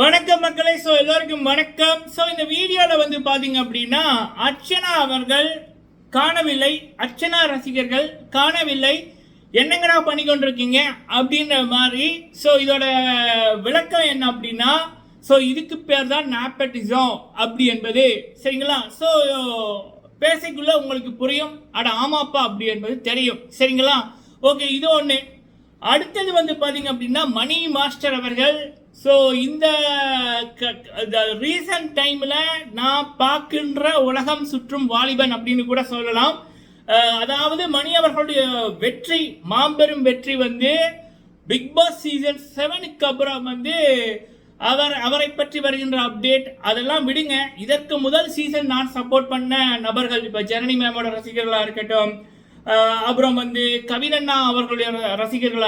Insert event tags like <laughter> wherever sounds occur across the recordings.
வணக்கம் மக்களே. ஸோ எல்லோருக்கும் வணக்கம். ஸோ இந்த வீடியோவில் வந்து பார்த்தீங்க அப்படின்னா அர்ச்சனா அவர்கள் காணவில்லை. அர்ச்சனா ரசிகர்கள் காணவில்லை. என்னங்கடா பண்ணி கொண்டிருக்கீங்க அப்படின்ற மாதிரி ஸோ இதோட விளக்கம் என்ன அப்படின்னா ஸோ இதுக்கு பேர் தான் நாப்பட்டிசம் அப்படி என்பது. சரிங்களா? ஸோ பேசிக்குள்ளே உங்களுக்கு புரியும். அட ஆமாப்பா அப்படி என்பது தெரியும். சரிங்களா? ஓகே இது ஒன்று அடுத்தது வந்து பார்த்தீங்க அப்படின்னா மணி மாஸ்டர் அவர்கள் ஸோ இந்த ரீசன்ட் டைமில் நான் பார்க்கின்ற உலகம் சுற்றும் வாலிபன் அப்படின்னு கூட சொல்லலாம். அதாவது மணி அவர்களுடைய வெற்றி மாபெரும் வெற்றி வந்து பிக் பாஸ் சீசன் செவனுக்கு அப்புறம் வந்து அவர் அவரை பற்றி வருகின்ற அப்டேட் அதெல்லாம் விடுங்க. இதற்கு முதல் சீசன் நான் சப்போர்ட் பண்ண நபர்கள் இப்போ ஜனனி மேமோட ரசிகர்களாக இருக்கட்டும் அப்புறம் வந்து கவினண்ணா அவர்களுடைய ர-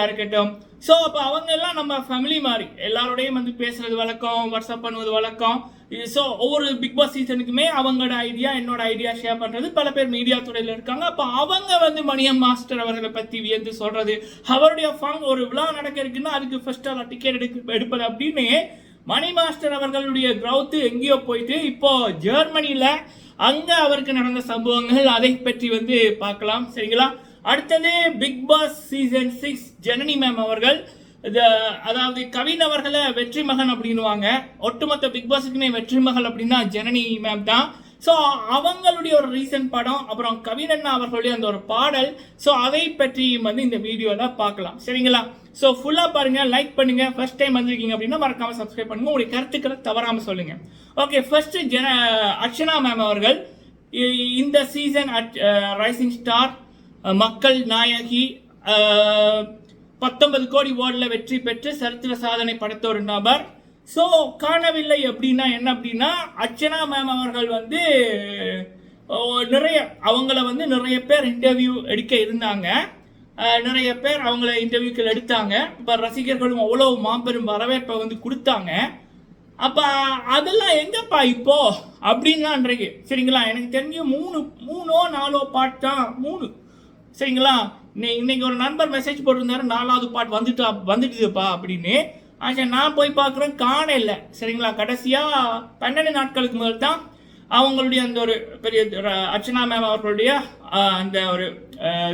இருக்கட்டும். ஸோ அப்போ அவங்க எல்லாம் நம்ம ஃபேமிலி மாதிரி. எல்லாரோடையும் வந்து பேசுறது வழக்கம் வாட்ஸ்அப் பண்ணுவது வழக்கம். ஸோ ஒவ்வொரு பிக் பாஸ் சீசனுக்குமே அவங்களோட ஐடியா என்னோட ஐடியா ஷேர் பண்ணுறது பல பேர் மீடியா துறையில் இருக்காங்க. அப்போ அவங்க வந்து மணியம் மாஸ்டர் அவர்களை பற்றி வியந்து சொல்கிறது அவருடைய ஃபங் ஒரு விழா நடக்க இருக்குன்னா அதுக்கு ஃபர்ஸ்ட் அதில் டிக்கெட் எடுக்க எடுப்பது அப்படின்னு மணி மாஸ்டர் அவர்களுடைய க்ரௌத்து எங்கேயோ போயிட்டு இப்போ ஜெர்மனியில் அங்க அவருக்கு நடந்த சம்பவங்கள் அதை பற்றி வந்து பார்க்கலாம். சரிங்களா? அடுத்தது Bigg Boss season six Janani ma'am அவர்கள் இது, அதாவது கவின் அவர்களை வெற்றி மகன் அப்படின்னுவாங்க. ஒட்டுமொத்த பிக் பாஸுக்குமே வெற்றி மகள் அப்படின்னா ஜனனி மேம் தான். ஸோ அவங்களுடைய ஒரு ரீசன்ட் படம் அப்புறம் கவினண்ணா அவர்களுடைய அந்த ஒரு பாடல். ஸோ அதை பற்றி வந்து இந்த வீடியோவில் பார்க்கலாம். சரிங்களா? ஸோ ஃபுல்லாக பாருங்கள் லைக் பண்ணுங்கள் ஃபர்ஸ்ட் டைம் வந்திருக்கீங்க அப்படின்னா மறக்காமல் சப்ஸ்கிரைப் பண்ணுங்கள் உங்களுடைய கருத்துக்களை தவறாமல் சொல்லுங்கள் ஓகே ஃபர்ஸ்ட் ஜன அர்ச்சனா மேம் அவர்கள் இந்த சீசன் ரைசிங் ஸ்டார் மக்கள் நாயகி பத்தொன்பது கோடி ஓர்டில் வெற்றி பெற்று சரித்திர சாதனை படைத்த ஒரு நபர். ஸோ காணவில்லை அப்படின்னா என்ன அப்படின்னா அர்ச்சனா மேம் அவர்கள் வந்து நிறைய அவங்கள வந்து நிறைய பேர் இன்டர்வியூ எடுக்க இருந்தாங்க. நிறைய பேர் அவங்கள இன்டர்வியூக்கள் எடுத்தாங்க. இப்போ ரசிகர்களும் அவ்வளோ மாபெரும் வரவேற்பை வந்து கொடுத்தாங்க. அப்போ அதெல்லாம் எங்கப்பா இப்போ? அப்படின்லான்றீங்க சரிங்களா? எனக்கு தெரிஞ்சு மூணு மூணோ நாலோ பாட்டு தான். மூணு. சரிங்களா? இன்னைக்கு ஒரு நண்பர் மெசேஜ் போட்டிருந்தாரு நாலாவது பாட்டு வந்துட்டா வந்துட்டுதுப்பா அப்படின்னு. ஆச்சா நான் போய் பார்க்குறேன். காண இல்லை. சரிங்களா? கடைசியாக பன்னெண்டு நாட்களுக்கு முதல் தான் அவங்களுடைய அந்த ஒரு பெரிய அர்ச்சனா மேம் அவர்களுடைய அந்த ஒரு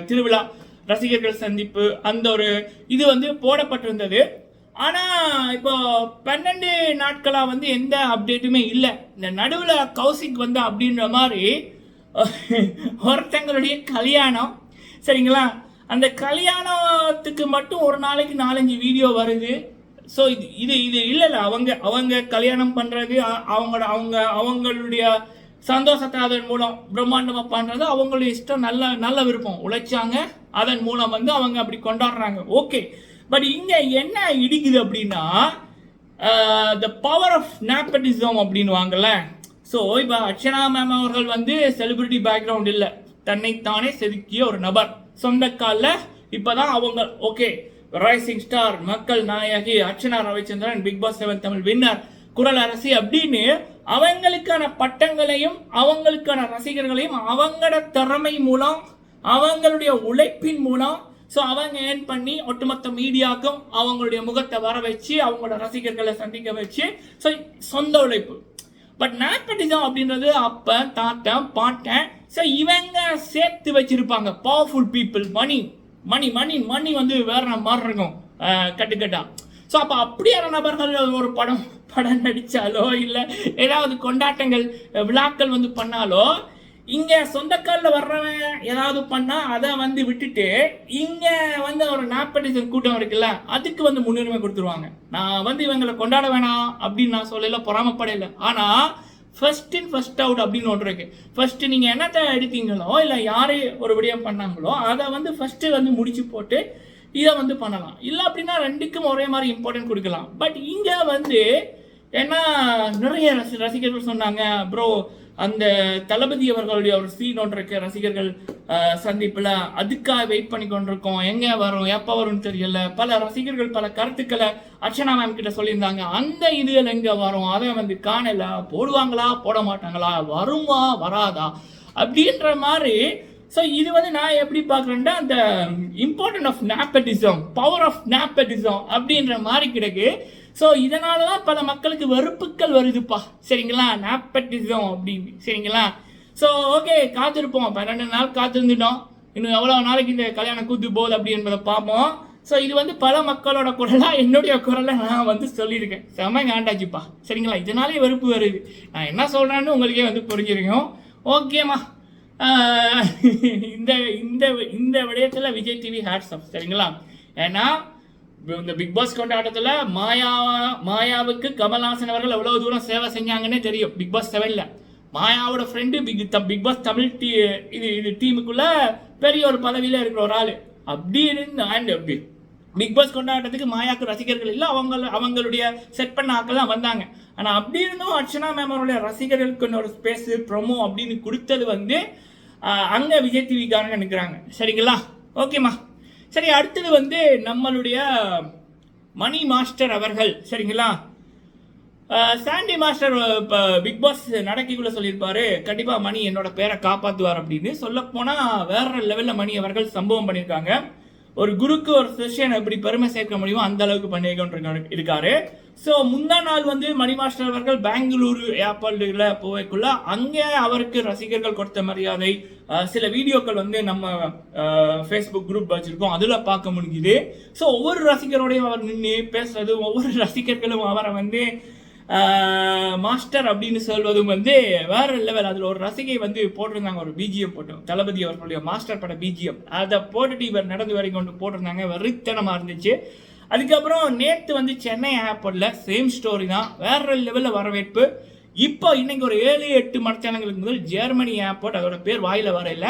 திருவிழா. ரசிகர்கள் சந்திப்பு அந்த ஒரு இது வந்து போடப்பட்டிருந்தது. ஆனால் இப்போ பன்னெண்டு நாட்களாக வந்து எந்த அப்டேட்டுமே இல்லை. இந்த நடுவில் கௌசிக் வந்து அப்படின்ற மாதிரி <laughs> ஒருத்தங்களுடைய கல்யாணம். சரிங்களா? அந்த கல்யாணத்துக்கு மட்டும் ஒரு நாளைக்கு நாலஞ்சு வீடியோ வருது. ஸோ இது இது இது இல்லைல்ல. அவங்க அவங்க கல்யாணம் பண்ணுறது அவங்களோட அவங்க அவங்களுடைய சந்தோஷத்தை அதன் மூலம் பிரம்மாண்டமாக பண்ணுறது அவங்களுடைய இஷ்டம் நல்ல நல்ல விருப்பம். உழைச்சாங்க அதன் மூலம் வந்து அவங்க அப்படி கொண்டாடுறாங்க. ஓகே பட் இங்கே என்ன இடிக்குது அப்படின்னா uh, the power of nepotism அப்படின்னு வாங்கல ஸோ இப்போ அர்ச்சனா மேம் அவர்கள் வந்து செலிபிரிட்டி பேக்ரவுண்ட் இல்லை. தன்னைத்தானே செதுக்கிய ஒரு நபர். சொந்த காலில் இப்போ தான் அவங்க ஓகே ரைசிங் ஸ்டார் மக்கள் நாயகி Archana Ravichandran Bigg Boss seven Tamil winner குரல் அரசி அப்படின்னு அவங்களுக்கான பட்டங்களையும் அவங்களுக்கான ரசிகர்களையும் அவங்களோட திறமை மூலம் அவங்களுடைய உழைப்பின் மூலம் ஸோ அவங்க ஏர்ன் பண்ணி ஒட்டுமொத்த மீடியாக்கும் அவங்களுடைய முகத்தை வர வச்சு அவங்களோட ரசிகர்களை சந்திக்க வச்சு ஸோ சொந்த உழைப்பு. பட் நாற்பட்டிசம் அப்படின்றது அப்போ தாத்தன் பாட்டன் ஸோ இவங்க சேர்த்து வச்சிருப்பாங்க. பவர்ஃபுல் பீப்புள் மணி மணி மணி மணி வந்து வேற மாதிரி இருக்கும். கட்டுக்கட்டா. ஸோ அப்போ அப்படியான நபர்கள் ஒரு படம் படம் நடித்தாலோ இல்லை ஏதாவது கொண்டாட்டங்கள் விழாக்கள் வந்து பண்ணாலோ இங்கே சொந்தக்காலில் வர்றவன் ஏதாவது பண்ணால் அதை வந்து விட்டுட்டு இங்கே வந்து ஒரு நாற்பட்டிசன் கூட்டம் இருக்குல்ல அதுக்கு வந்து முன்னுரிமை கொடுத்துருவாங்க. நான் வந்து இவங்களை கொண்டாட வேணாம் அப்படின்னு நான் சொல்லல பொறாமப்படையில. ஆனால் ஃபர்ஸ்ட் இன் ஃபர்ஸ்ட் அவுட் அப்படின்னு ஒன்று இருக்கு. ஃபர்ஸ்ட் நீங்கள் என்னத்தை எடுத்தீங்களோ இல்லை யாரு ஒரு விடயம் பண்ணாங்களோ அதை வந்து ஃபர்ஸ்ட் வந்து முடிச்சு போட்டு இதை வந்து பண்ணலாம். இல்லை அப்படின்னா ரெண்டுக்கும் ஒரே மாதிரி இம்பார்ட்டன்ட் கொடுக்கலாம். பட் இங்கே வந்து ஏன்னா நிறைய ரசி ரசிகர்கள் சொன்னாங்க ப்ரோ அந்த தளபதி அவர்களுடைய ஒரு சீன் ஒன்று இருக்கு ரசிகர்கள் சந்திப்பில். அதுக்காக வெயிட் பண்ணி கொண்டிருக்கோம். எங்கே வரும்? எப்போ வரும்னு தெரியல. பல ரசிகர்கள் பல கருத்துக்களை அர்ச்சனா மேம் கிட்ட சொல்லியிருந்தாங்க. அந்த இதுகள் எங்கே வரும்? அதை வந்து காணல. போடுவாங்களா? போட மாட்டாங்களா? வருமா? வராதா? அப்படின்ற மாதிரி. ஸோ இது வந்து நான் எப்படி பார்க்குறேன்னா அந்த important of nepotism power of nepotism அப்படின்ற மாதிரி கிடக்கு. ஸோ இதனால தான் பல மக்களுக்கு வெறுப்புகள் வருதுப்பா. சரிங்களா? நாப்பட்டிசம் அப்படின்னு சரிங்களா? ஸோ ஓகே காத்திருப்போம். பன்னெண்டு நாள் காத்திருந்துட்டோம். இன்னும் எவ்வளோ நாளைக்கு இந்த கல்யாணம் கூத்து போகுது அப்படி என்பதை பார்ப்போம். ஸோ இது வந்து பல மக்களோட குரலாக என்னுடைய குரலை நான் வந்து சொல்லியிருக்கேன். செம காண்டாச்சுப்பா. சரிங்களா? இதனாலே வெறுப்பு வருது. நான் என்ன சொல்கிறேன்னு உங்களுக்கே வந்து புரிஞ்சிருக்கும். ஓகேம்மா இந்த இந்த இந்த விடயத்தில் விஜய் டிவி ஹேட்ஸ் ஆஃப் சரிங்களா? ஏன்னா இந்த பிக் பாஸ் கொண்டாட்டத்தில் மாயா மாயாவுக்கு கமல்ஹாசன் அவர்கள் எவ்வளோ தூரம் சேவை செஞ்சாங்கன்னே தெரியும். பிக் பாஸ் செவனில் மாயாவோட friend Bigg the Bigg Boss Tamil tea இது இது டீமுக்குள்ளே பெரிய ஒரு பதவியில் இருக்கிற ஒரு ஆள். அப்படி இருந்து அண்ட் அப்படி. பிக் பாஸ் கொண்டாட்டத்துக்கு மாயாக்கு ரசிகர்கள் இல்லை அவங்க அவங்களுடைய செட் பண்ண ஆட்கள் வந்தாங்க. ஆனால் அப்படி இருந்தும் அர்ச்சனா மேமருடைய ரசிகர்களுக்கு ஒரு ஸ்பேஸு ப்ரொமோ அப்படின்னு கொடுத்தது வந்து அங்கே விஜய் டிவிக்காரங்க நிற்கிறாங்க சரிங்களா? ஓகேம்மா சரி அடுத்தது வந்து நம்மளுடைய மணி மாஸ்டர் அவர்கள் சரிங்களா? சாண்டி மாஸ்டர் இப்போ பிக் பாஸ் நடக்கைக்குள்ள சொல்லியிருப்பாரு கண்டிப்பாக மணி என்னோட பேரை காப்பாற்றுவார் அப்படின்னு. சொல்லப்போனால் வேற லெவலில் மணி அவர்கள் சம்பவம் பண்ணியிருக்காங்க. ஒரு குருக்கு ஒரு சிஷ்யன் எப்படி பெருமை சேர்க்க முடியுமோ அந்த அளவுக்கு பண்ணியிருக்கோன்ற இருக்காரு. ஸோ முந்தா நாள் வந்து மணி மாஸ்டர் அவர்கள் பெங்களூரு ஏர்போர்ட்டில் போய்க்குள்ள அங்கே அவருக்கு ரசிகர்கள் கொடுத்த மரியாதை சில வீடியோக்கள் வந்து நம்ம ஃபேஸ்புக் குரூப் வச்சுருக்கோம். அதில் பார்க்க முடிஞ்சுது. ஸோ ஒவ்வொரு ரசிகரோடையும் அவர் நின்று பேசுறது ஒவ்வொரு ரசிகர்களும் அவரை வந்து மாஸ்டர் அப்படின்னு சொல்வதும் வந்து வேற லெவல் அதில் ஒரு ரசிகை வந்து போட்டிருந்தாங்க ஒரு பிஜிஎம் போட்டோம் தளபதி அவர்களுடைய மாஸ்டர் பட பிஜிஎம். அதை போட்டுட்டு இவர் நடந்து வரை கொண்டு போட்டிருந்தாங்க. வெறித்தனமாக இருந்துச்சு. அதுக்கப்புறம் நேற்று வந்து சென்னை ஏர்போர்ட்டில் சேம் ஸ்டோரி தான். வேற லெவலில் வரவேற்பு. இப்போ இன்னைக்கு ஒரு ஏழு எட்டு மரச்சானங்களுக்கு முதல் ஜெர்மனி ஏர்போர்ட் அதோட பேர் வாயில் வரையில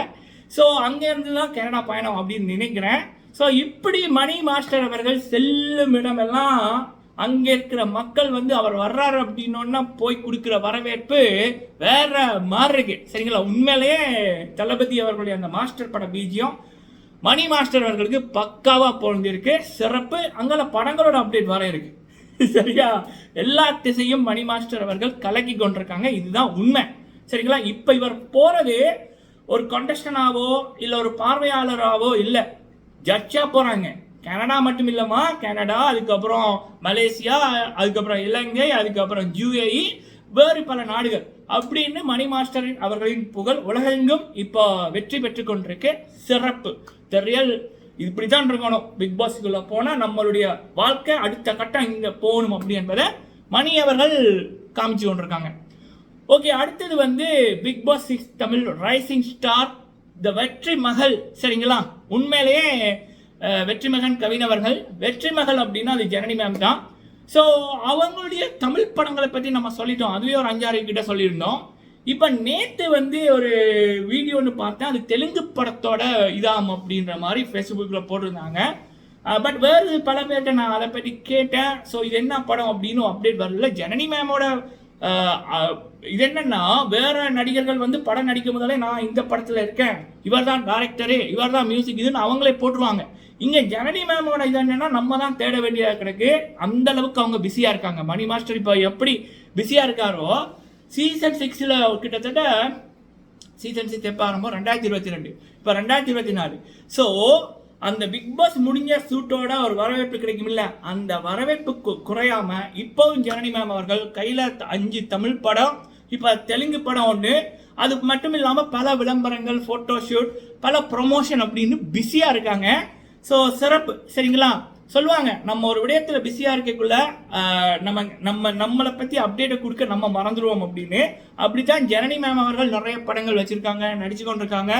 ஸோ அங்கேருந்து தான் கனடா பயணம் அப்படின்னு நினைக்கிறேன். ஸோ இப்படி மணி மாஸ்டர் அவர்கள் செல்லும் இடமெல்லாம் அங்கே இருக்கிற மக்கள் வந்து அவர் வர்றாரு அப்படின்னோன்னா போய் கொடுக்குற வரவேற்பு வேற மாதிரி இருக்கு. சரிங்களா? உண்மையிலேயே தளபதி அவர்களுடைய அந்த மாஸ்டர் பட பீஜியம் மணி மாஸ்டர் அவர்களுக்கு பக்காவாக பொழுந்திருக்கு சிறப்பு. அங்கே படங்களோட அப்டேட் வர இருக்கு. சரியா? எல்லா திசையும் மணி மாஸ்டர் அவர்கள் கலக்கி கொண்டிருக்காங்க. இதுதான் உண்மை. சரிங்களா? இப்போ இவர் போகிறது ஒரு கண்டஸ்டனாவோ இல்லை ஒரு பார்வையாளராகவோ இல்லை. ஜட்ஜாக போகிறாங்க கனடா மட்டும் இல்லைம்மா கனடா அதுக்கப்புறம் மலேசியா அதுக்கப்புறம் இலங்கை அதுக்கப்புறம் யுஏஇ வேறு பல நாடுகள். அப்படின்னு மணி மாஸ்டரின் அவர்களின் புகழ் உலகெங்கும் இப்போ வெற்றி பெற்று கொண்டிருக்கு. சிறப்பு. த ரியல் இப்படி தான் இருக்கணும் பிக் பாஸ்க்குள்ளே போனால் நம்மளுடைய வாழ்க்கை அடுத்த கட்டம் இங்கே போகணும் அப்படி என்பதை மணி அவர்கள் காமிச்சு கொண்டிருக்காங்க. ஓகே அடுத்தது வந்து Bigg Boss six Tamil rising star the வெற்றி மகள் சரிங்களா? உண்மையிலேயே வெற்றிமகன் வெற்றி மகன் கவின் அவர்கள். வெற்றி மகள் அப்படின்னா அது ஜனனி மேம் தான். ஸோ அவங்களுடைய தமிழ் படங்களை பற்றி நம்ம சொல்லிட்டோம். அதுவே ஒரு அஞ்சாறு கிட்ட சொல்லியிருந்தோம். இப்போ நேற்று வந்து ஒரு வீடியோன்னு பார்த்தேன். அது தெலுங்கு படத்தோட இதாம் அப்படின்ற மாதிரி ஃபேஸ்புக்கில் போட்டிருந்தாங்க. பட் வேறு பல பேர்கிட்ட நான் அதை பற்றி கேட்டேன். ஸோ இது என்ன படம் அப்படின்னு அப்டேட் வரல. ஜனனி மேமோட இது என்னன்னா வேற நடிகர்கள் வந்து படம் நடிக்கும் போதாலே நான் இந்த படத்தில் இருக்கேன். இவர் தான் டேரக்டரு இவர் தான் மியூசிக் இதுன்னு அவங்களே போட்டுருவாங்க. இங்கே ஜனனி மேமோட இது என்னன்னா நம்ம தான் தேட வேண்டியதாக கிடக்கு. அந்த அளவுக்கு அவங்க பிஸியாக இருக்காங்க. மணி மாஸ்டர் இப்போ எப்படி பிஸியாக இருக்காரோ சீசன் சிக்ஸில் கிட்டத்தட்ட சீசன் சிக்ஸ் எப்போ ஆரம்பம் ரெண்டாயிரத்தி இருபத்தி ரெண்டு. இப்போ ரெண்டாயிரத்தி இருபத்தி நாலு. ஸோ அந்த பிக் பாஸ் முடிஞ்ச சூட்டோட ஒரு வரவேற்பு கிடைக்கும்ல அந்த வரவேற்பு குறையாமல் குறையாம இப்போவும் ஜனனி மேம் அவர்கள் கையில் அஞ்சு தமிழ் படம் இப்போ தெலுங்கு படம் ஒன்று அது மட்டும் இல்லாமல் பல விளம்பரங்கள் ஃபோட்டோ ஷூட் பல ப்ரொமோஷன் அப்படின்னு பிஸியாக இருக்காங்க. ஸோ சிறப்பு. சரிங்களா? சொல்லுவாங்க நம்ம ஒரு விடயத்தில் பிஸியாக இருக்கக்குள்ள நம்ம நம்ம நம்மளை பற்றி அப்டேட்டை கொடுக்க நம்ம மறந்துடுவோம் அப்படின்னு. அப்படித்தான் ஜனனி மேம் அவர்கள் நிறைய படங்கள் வச்சுருக்காங்க நடிச்சு கொண்டிருக்காங்க.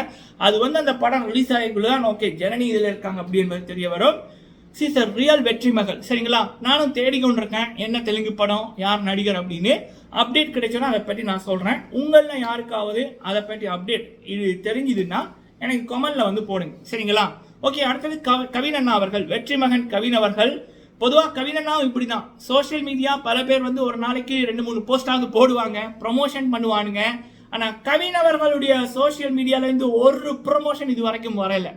அது வந்து அந்த படம் ரிலீஸ் ஆகிக்குள்ள தான் ஓகே ஜனனி இதில் இருக்காங்க அப்படின்றது தெரிய வரும். சீசர் ரியல் வெற்றி மகள். சரிங்களா? நானும் தேடிக்கொண்டிருக்கேன் என்ன தெலுங்கு படம் யார் நடிகர் அப்படின்னு. அப்டேட் கிடைச்சோன்னா அதை பற்றி நான் சொல்கிறேன் உங்களில் யாருக்காவது அதை பற்றி அப்டேட் இது தெரிஞ்சுதுன்னா எனக்கு கமெண்ட்ல வந்து போடுங்க. சரிங்களா? ஓகே அடுத்தது கவ கவினண்ணா அவர்கள் வெற்றி மகன் கவின் அவர்கள். பொதுவாக கவினண்ணாவும் இப்படி தான் சோஷியல் மீடியா பல பேர் வந்து ஒரு நாளைக்கு ரெண்டு மூணு போஸ்டாவது போடுவாங்க. ப்ரொமோஷன் பண்ணுவானுங்க. ஆனால் கவின் அவர்களுடைய சோஷியல் மீடியாவிலேருந்து ஒரு ப்ரொமோஷன் இது வரைக்கும் வரல.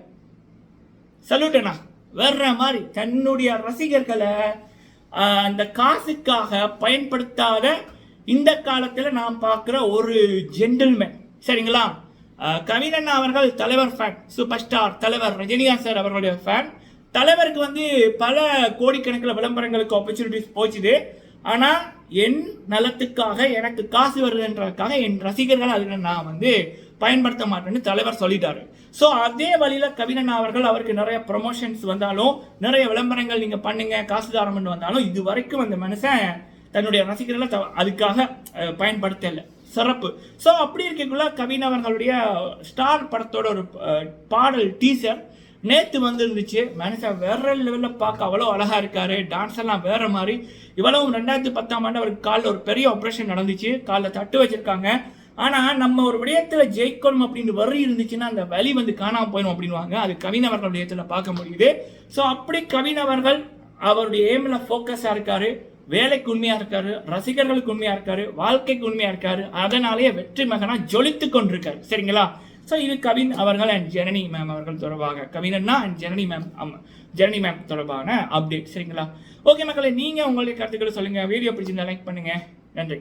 சல்யூட்டண்ணா வர்ற மாதிரி தன்னுடைய ரசிகர்களை அந்த காசுக்காக பயன்படுத்தாத இந்த காலத்தில் நாம் பார்க்குற ஒரு ஜென்டில்மேன் சரிங்களா? கவினண்ணா அவர்கள் தலைவர் ஃபேன் சூப்பர் ஸ்டார் தலைவர் ரஜினிகாந்த் சார் அவர்களுடைய ஃபேன் தலைவருக்கு வந்து பல கோடிக்கணக்கில் விளம்பரங்களுக்கு ஆப்பர்ச்சுனிட்டிஸ் போச்சுது. ஆனால் என் நலத்துக்காக எனக்கு காசு வருதுன்றதுக்காக என் ரசிகர்கள் அதில் நான் வந்து பயன்படுத்த மாட்டேன்னு தலைவர் சொல்லிட்டாரு. ஸோ அதே வழியில் கவிதன் அவர்கள் அவருக்கு நிறைய ப்ரொமோஷன்ஸ் வந்தாலும் நிறைய விளம்பரங்கள் நீங்கள் பண்ணுங்க காசுதாரம்னு வந்தாலும் இது வரைக்கும் அந்த மனுஷன் தன்னுடைய ரசிகர்களை த- அதுக்காக பயன்படுத்தலை. சிறப்பு. ஸோ அப்படி இருக்கக்குள்ள கவின் அவர்களுடைய ஸ்டார் படத்தோட ஒரு பாடல் டீசர் நேற்று வந்துருந்துச்சு. மனுஷன் வேற லெவலில் பார்க்க அவ்வளோ அழகாக இருக்காரு. டான்ஸ் எல்லாம் வேற மாதிரி. இவ்வளவும் ரெண்டாயிரத்தி பத்தாம் ஆண்டு அவருக்கு காலில் ஒரு பெரிய ஆப்ரேஷன் நடந்துச்சு. காலில் தட்டு வச்சிருக்காங்க. ஆனால் நம்ம ஒரு விடயத்தில் ஜெயிக்கணும் அப்படின்னு வரி இருந்துச்சுன்னா அந்த வலி வந்து காணாமல் போயிடும் அப்படின்வாங்க அது கவினவர்கள் விடயத்தில் பார்க்க முடியுது. ஸோ அப்படி கவினவர்கள் அவருடைய எய்மில் ஃபோக்கஸாக இருக்காரு. வேலைக்கு உண்மையா இருக்காரு ரசிகர்களுக்கு உண்மையா இருக்காரு வாழ்க்கைக்கு உண்மையா இருக்காரு அதனாலேயே வெற்றி மகனா ஜொலித்து கொண்டிருக்காரு. சரிங்களா? ஸோ இது கவின் அவர்கள் அண்ட் ஜெனனி மேம் அவர்கள் தொடர்பாக. கவினன்னா அண்ட் ஜெனனி மேம் ஆமாம் ஜெனனி மேம் தொடர்பான அப்டேட் சரிங்களா? ஓகே மக்களே நீங்கள் உங்களுடைய கருத்துக்களை சொல்லுங்கள் வீடியோ பிடிச்சிருந்தா லைக் பண்ணுங்கள் நன்றி.